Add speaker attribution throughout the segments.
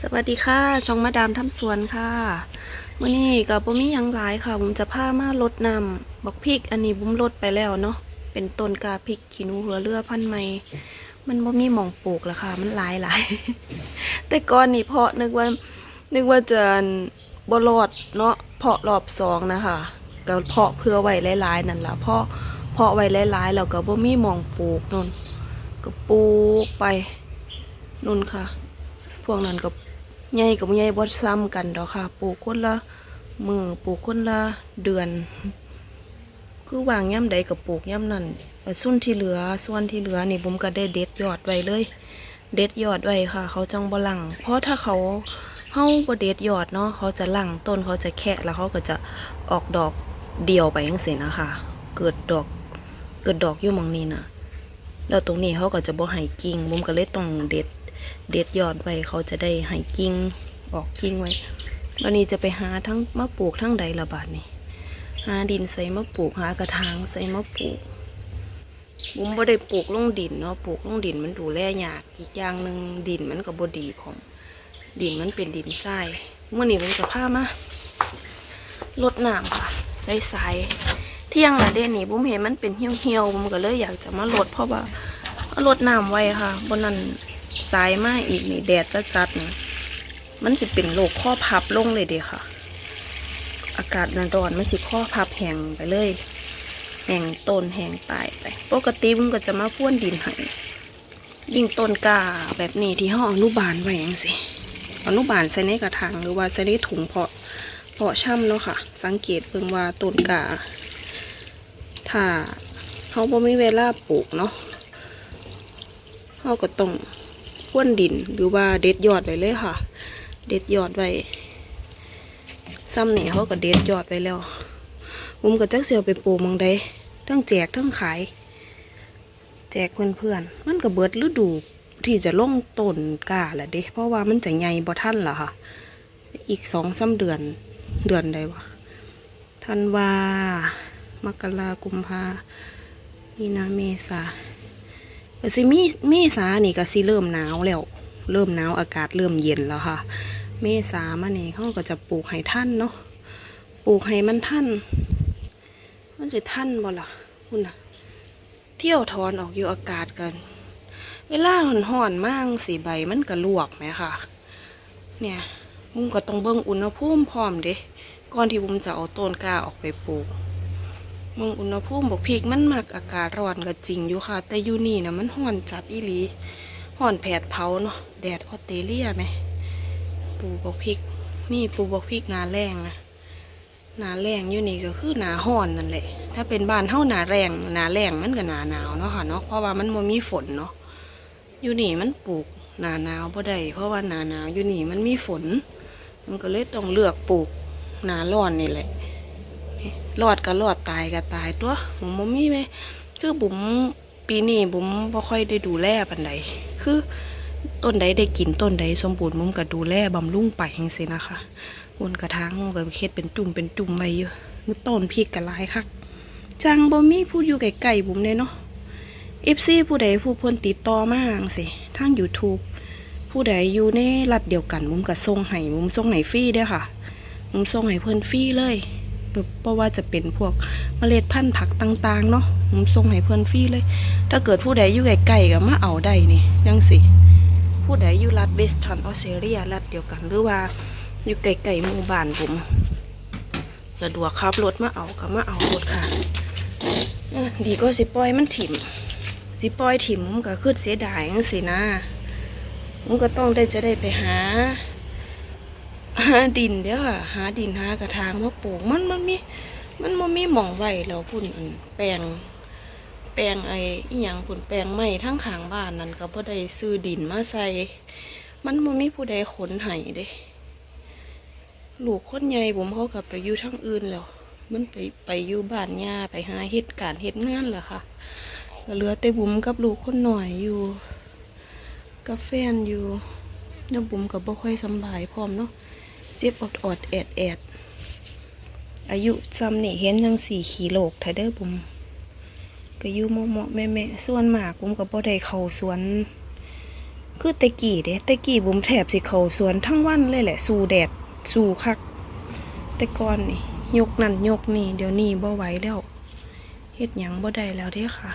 Speaker 1: สวัสดีค่ะ ช่องมาดามทำสวนค่ะมื่อนี้กับบุมียังหลายค่ะ ผมจะพามาลดน้ำบักพริก อันนี้บุ้มลดไปแล้วเนาะ เป็นต้นกาพริกขี้นูหัวเรือพันธุ์ใหม่มันบ่มีหมองปลูกแล้วค่ะ มันหลายหลาย แต่ก่อนนี่เพาะนึกว่า นึกว่าจะบ่รอดเนาะ เพาะรอบสองนะคะก็เพาะเพื่อไว้หลายๆนั่นละเพาะ เพาะไว้หลายๆแล้วก็บ่มีหมองปลูกนนก็ปลูกไปนู่นค่ะ พวกนั้นก็ ใหญ่กับใหญ่บ่ซ้ำกันดอกค่ะ ปลูกคนละมือปลูกคนละเดือน คือวางย่ำใดกับปลูกย่ำนั่นส่วนที่เหลือส่วนที่เหลือนี่ผมก็ได้เด็ดยอดไว้เลย เด็ดยอดไว้ค่ะ เขาจังบ่ลังเพราะถ้าเขาเฮาบ่เด็ดยอดเนาะเขาจะลังต้นเขาจะแคะแล้วเขาก็จะออกดอกเดียวไปจังซี่นะคะเกิดดอกเกิดดอกอยู่มองนี้นะแล้วตรงนี้เขาก็จะบ่ให้กิ่งผมก็เลยต้องเด็ด เด็ดยอดไว้เขาจะได้ให้กิ่งออกกิ่งไว้วันนี้จะไปหาทั้งมะปลูกทั้งใดละบาทนี่หาดินใส่มะปลูกหากระถางใส่มะปลูกบุ้มบ่ได้ปลูกลงดินเนาะปลูกลงดินมันดูแลยากอีกอย่างหนึ่งดินมันก็บ่ดีผมดินมันเป็นดินทรายเมื่อนี้ผมจะพามาลดน้ำค่ะใส่สายเที่ยงละเด่นนี่บุ้มเห็นมันเป็นเหี่ยวๆบุ้มก็เลยอยากจะมาลดเพราะว่าลดน้ำไว้ค่ะบนนั้น สายมาอีกนี่แดดจัดๆนี่มันจะเป็นโรคข้อพับลงเลยเดียค่ะ อากาศร้อนๆมันสิข้อพับแห้งไปเลย แห้งต้นแห้งตายไป ปกติมันก็จะมาพ่วนดินให้ยิ่งต้นกาแบบนี้ที่ห้องอนุบาลไว้ยังสิอนุบาลใส่ในกระถางหรือว่าใส่ในถุงเพาะเพาะช่ำเนาะค่ะ สังเกตเพิ่งว่าต้นกาถ้าเขาบ่มีเวลาปลูกเนาะเราก็ต้อง พ่วนดินหรือว่าเด็ดยอดไว้เลยค่ะ เด็ดยอดไว้ซ้ำเนี่ยเขาก็เด็ดยอดไว้แล้วผมก็จักเสียวไปปลูกมังใดทั้งแจกทั้งขาย แจกเพื่อนๆมันก็เบิดฤดูที่จะล่งต้นกาแหละเด้เพราะว่ามันจะใหญ่บ่ทันล่ะค่ะ อีกสองสาเดือนเดือนใดวะธันวามกรากุมภามีนาเมษา ก็สิมีเมษานี่ก็สิเริ่มหนาวแล้ว เริ่มหนาวอากาศเริ่มเย็นแล้วค่ะ เมษามานี่เขาก็จะปลูกให้ท่านเนาะปลูกให้มันท่านมันจะท่านบ่ล่ะคุณนะเที่ยวถอนออกอยู่อากาศกัน เวลาห่อนๆมากสีใบมันก็ลวกไหมค่ะ เนี่ยมุมก็ต้องเบิ่งอุณหภูมิพร้อมเด้ก่อนที่มุมจะเอาต้นกล้าออกไปปลูก เมืองอุณหภูมิบอกพริกมันมักอากาศร้อนก็จริงอยู่ค่ะ แต่อยู่นี่นะมันร้อนจัดอีหลีร้อนแผดเผาเนาะแดดออสเตรเลียไหมปลูกบอกพริกนี่ปลูกบอกพริกนาแรงนะนาแรงอยู่นี่ก็คือหนาร้อนนั่นแหละ ถ้าเป็นบ้านเท่าหนาแรงหนาแรงมันก็หนาหนาวเนาะค่ะเนาะเพราะว่ามันบ่มีฝนเนาะอยู่นี่มันปลูกหนาหนาวบ่ได้เพราะว่าหนาหนาวอยู่นี่มันมีฝน มันก็เลยต้องเลือกปลูกหนาร้อนนี่แหละ รอดก็รอดตายก็ตายตัวผมบ่มีไหมคือบุ๋มปีนี้บุ๋มบ่ค่อยได้ดูแลปานใดคือต้นใดได้กินต้นใดสมบูรณ์บุ๋มก็ดูแลบำรุงไปจังซี่นะคะบนกระถางมันก็เฮ็ดเป็นจุ่มเป็นจุ่มไว้อยู่มือต้นพริกก็หลายคักจังบ่มีผู้อยู่ไกลๆบุ๋มเลยเนาะ FC ผู้ใดผู้เพิ่นติดต่อมาจังซี่ทาง YouTube ผู้ใดอยู่ในรัฐเดียวกันบุ๋มก็ส่งให้บุ๋มส่งให้ฟรีเด้อค่ะบุ๋มส่งให้เพิ่นฟรีเลย เพราะว่าจะเป็นพวกเมล็ดพันธุ์ผักต่าง ๆ เนาะผมส่งให้เพื่อนฟรีเลย ถ้าเกิดผู้ใดอยู่ใกล้ๆก็มาเอาได้นี่ยังสิ ผู้ใดอยู่รัฐเวสทันออสเตรเลียรัฐเดียวกันหรือว่าอยู่ไกลๆหมู่บ้านผมสะดวกขับรถมาเอาก็มาเอารถค่ะดีก็สิปล่อยมันถิ่มสิปล่อยถิ่มผมก็คือเสียดายจังสินะผมก็ต้องได้จะได้ไปหา หาดินเด้อค่ะหาดินหากระถางมาปลูกมันมันมีมันมันมีหม่องไว้แล้วพุ่นนแปลง แปลงไอ้อีหยังพุ่นแปลงไม้ทั้งขางบ้านนั่นก็บ่ได้ซื้อดินมาใส่มันบ่มีผู้ใดขนให้เด้ลูกคนใหญ่ผมเขากลับไปอยู่ทางอื่นแล้ว มันไปไปอยู่บ้านย่าไปหาเฮ็ดการเฮ็ดงานแล้วค่ะก็เหลือแต่บุ๋มกับลูกคนหน่อยอยู่กับแฟนอยู่แล้วบุ๋มก็บ่ค่อยสบายพร้อมเนาะ เจ็บอดอดแอดแอดอายุซ้ำนี่เห็นจังสี่ขีโลกไทเด้อผมก็อยู่เหมาะแม่แม่ส่วนมากผมก็บ่ได้เขาสวน คือตะกี้เด้ตะกี้บุมแถบสิเขาสวนทั้งวันเลยแหละ สู่แดด สู่คัก แต่ก่อนนี่ยกนั่นยกนี่เดี๋ยวนี้บ่ไหวแล้วเฮ็ดหยังบ่ได้แล้วเด้ค่ะ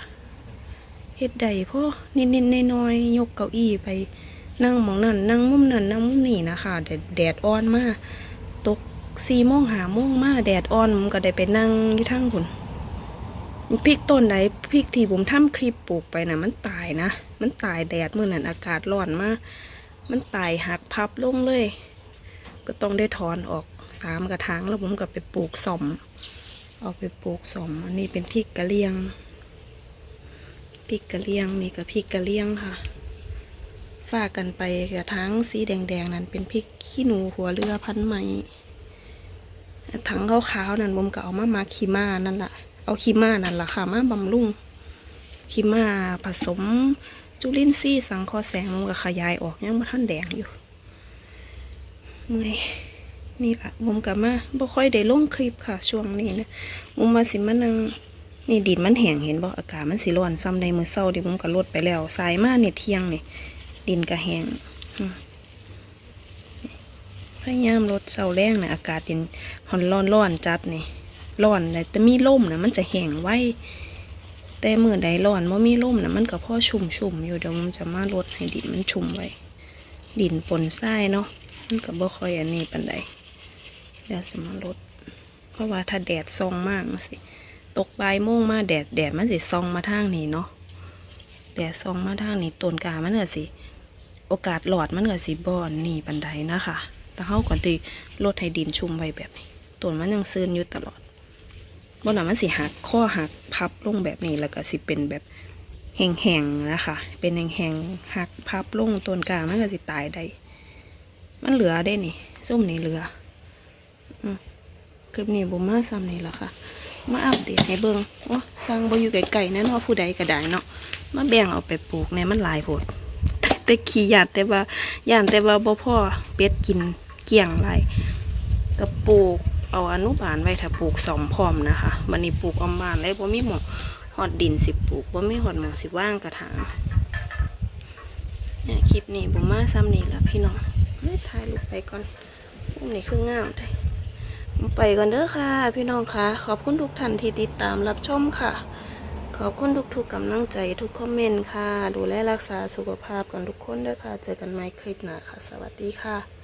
Speaker 1: เฮ็ดได้พอนิดๆน้อยๆยกเก้าอี้ไป นั่งมองนั่นนั่งมุมนั่นนั่งมุมนี่นะคะแดดแดดอ่อนมากตกสี่โมงหาโมงมาแดดอ่อนผมก็ได้ไปนั่งอยู่ทั้งคุณพริกต้นไหนพริกที่ผมทำคลิปปลูกไปนะมันตายนะ มันตายแดดเมื่อนั้นอากาศร้อนมาก มันตายหักพับลงเลย ก็ต้องได้ถอนออกสามกระถางแล้วผมก็ไปปลูกสมเอาไปปลูกสมอันนี้เป็นพริกกะเหรี่ยงพริกกะเหรี่ยงนี่กับพริกกะเหรี่ยงค่ะ ฝากกันไปกระทั้งสีแดงๆนั้นเป็นพริกขี้หนูหัวเรือพันไหมถังขาวๆนั้นผมก็เอามามาคีม่านั่นแหละเอาคีม่านั่นแหละค่ะมาบำรุงคีม่าผสมจุลินทรีย์สังเคราะห์แสงมันก็ขยายออกยังมาท่านแดงอยู่เมื่อยนี่ละผมกับมาบ่ค่อยได้ลงคลิปค่ะ ช่วงนี้นะผมมาสิมานั่งนี่ดินมันแห้งเห็นบ่อากาศมันสิร้อนซ้ำในมือเศร้าที่ผมก็ลดไปแล้วสายมาเนี่ยเที่ยงนี่ ดินก็แหงพยายามลดเสาแรงนะอากาศเย็นหอนร้อนร้อนจัดนี่ร้อนแต่มีลมนะมันจะแห้งไว้ แต่เมื่อใดร้อนว่ามีลมนะมันก็พอชุ่มชุ่มอยู่เดี๋ยวมันจะมาลดให้ดินมันชุ่มไว้ ดินปนทรายเนาะมันก็บ่ค่อยอันนี้ปันใดเดี๋ยวจะมาลดเพราะว่าถ้าแดดซองมากมันสิตกใบ่ายโมงมาแดดแดดมันสิซองมาทางนี้เนาะแต่ซองมาทางนี้ต้นกามันก็สิ โอกาสหลอดมันก็สิบอนนี่ปันไดนะคะแต่เขาก่อนตีลดให้ดินชุ่มไว้แบบนี้ต้นมันยังซื่นอยู่ตลอดบนหนั้นมันสิหักข้อหักพับลงแบบนี้แล้วก็สิเป็นแบบแห้งๆนะคะ เป็นแห้งๆหักพับลงต้นกลางมันก็สิตายได้มันเหลือได้นี่ส้มนี่เหลืออืมคลิปนี้บุมมาซ้ำนี่แหละค่ะ มาอัปเดตให้เบิ่งโอ้สร้างบ่อยู่ไกลๆนะเนาะผู้ใดก็ได้เนาะมาแบ่งเอาไปปลูกเนี่ยมันหลายโพด แต่ขี้ยานแต่ว่าย่านแต่ว่าบ่พ่อเป็ดกินเกี่ยงไรก็ปลูกเอาอนุบาลไว้ถ้าปลูกสองพร้อมนะคะมันนี้ปลูกอมบานเลยบ่มีหมองหอดดินสิปลูกบ่มีหอดหมองสิว่างกระถางเนี่ยคลิปนี้บ่มาซ้ำนี่ละพี่น้องเฮ้ยถ่ายรูปไปก่อนรูปนี้คืองามได้ไปก่อนเด้อค่ะ พี่น้องค่ะ ขอบคุณทุกท่านที่ติดตามรับชมค่ะ อบคุณทุกๆกำลังใจทุกคอมเมนต์ค่ะ ดูแลรักษาสุขภาพกันทุกคนด้วยค่ะ เจอกันใหม่คลิปหน้าค่ะ สวัสดีค่ะ